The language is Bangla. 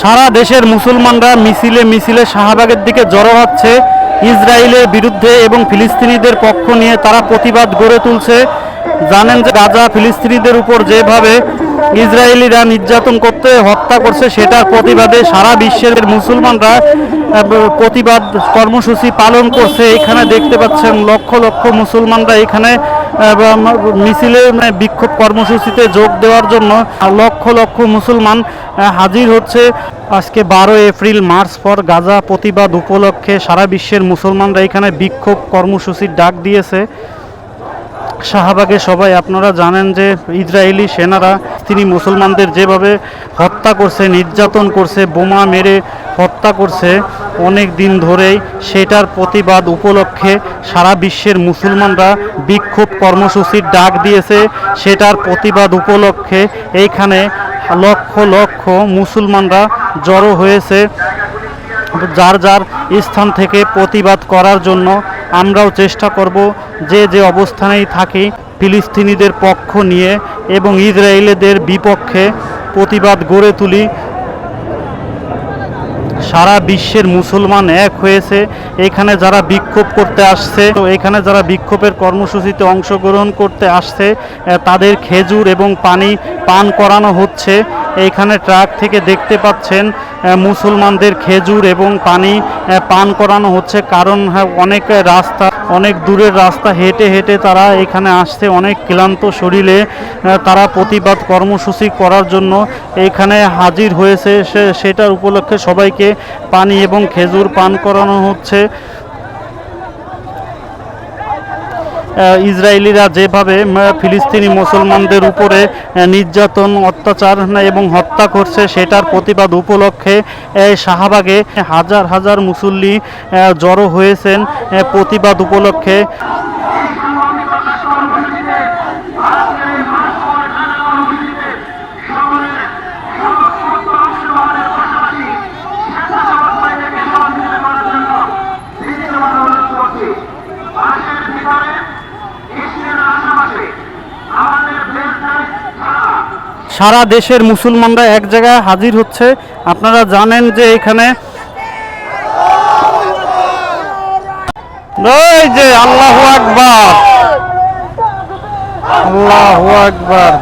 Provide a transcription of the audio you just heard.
সারা দেশের মুসলমানরা মিছিলে মিছিলে শাহবাগের দিকে জড়ো হচ্ছে ইসরায়েলের বিরুদ্ধে এবং ফিলিস্তিনিদের পক্ষ নিয়ে তারা প্রতিবাদ গড়ে তুলছে। জানেন যে গাজা ফিলিস্তিনিদের উপর যেভাবে ইসরায়েলিরা নির্যাতন করতে হত্যা করছে, সেটার প্রতিবাদে সারা বিশ্বের মুসলমানরা প্রতিবাদ কর্মসূচি পালন করছে। এখানে দেখতে পাচ্ছেন লক্ষ লক্ষ মুসলমানরা এখানে মিছিলে মানে বিক্ষোভ কর্মসূচিতে যোগ দেওয়ার জন্য লক্ষ লক্ষ মুসলমান হাজির হচ্ছে। আজকে বারো এপ্রিল, মার্চ ফর গাজা প্রতিবাদ উপলক্ষে সারা বিশ্বের মুসলমানরা এখানে বিক্ষোভ কর্মসূচির ডাক দিয়েছে। শাহবাগে সবাই, আপনারা জানেন যে ইসরায়েলি সেনারা তিনি মুসলমানদের যেভাবে হত্যা করছে, নির্যাতন করছে, বোমা মেরে হত্যা করছে অনেক দিন ধরেই। সেটার প্রতিবাদ উপলক্ষে সারা বিশ্বের মুসলমানরা বিক্ষোভ কর্মসূচির ডাক দিয়েছে। সেটার প্রতিবাদ উপলক্ষে এইখানে লক্ষ লক্ষ মুসলমানরা জড়ো হয়েছে। যার যার স্থান থেকে প্রতিবাদ করার জন্য আমরাও চেষ্টা করব যে যে অবস্থানেই থাকি, ফিলিস্তিনিদের পক্ষ নিয়ে এবং ইসরায়েলিদের বিপক্ষে প্রতিবাদ গড়ে তুলি। সারা বিশ্বের মুসলমান এক হয়েছে। এখানে যারা বিক্ষোভ করতে আসছে তো এখানে যারা বিক্ষোভের কর্মসূচিতে অংশগ্রহণ করতে আসছে তাদের খেজুর এবং পানি পান করানো হচ্ছে। এখানে ট্রাক থেকে দেখতে পাচ্ছেন মুসলমানদের খেজুর এবং পানি পান করানো হচ্ছে। কারণ হ্যাঁ, অনেক রাস্তা অনেক দূরের রাস্তা, হেঁটে হেঁটে তারা এখানে আসছে অনেক ক্লান্ত শরীরে। তারা প্রতিবাদ কর্মসূচি করার জন্য এখানে হাজির হয়েছে। সেটার উপলক্ষে সবাইকে পানি এবং খেজুর পান করানো হচ্ছে। ইসরায়েলিরা যেভাবে ফিলিস্তিনি মুসলমানদের উপরে নির্যাতন, অত্যাচার এবং হত্যা করছে, সেটার প্রতিবাদ উপলক্ষে শাহবাগে হাজার হাজার মুসল্লি জড়ো হয়েছেন প্রতিবাদ উপলক্ষে। সারা দেশের মুসলমানরা এক জায়গায় হাজির হচ্ছে। আপনারা জানেন যে এখানে যে আল্লাহ আকবার। আল্লাহু আকবার।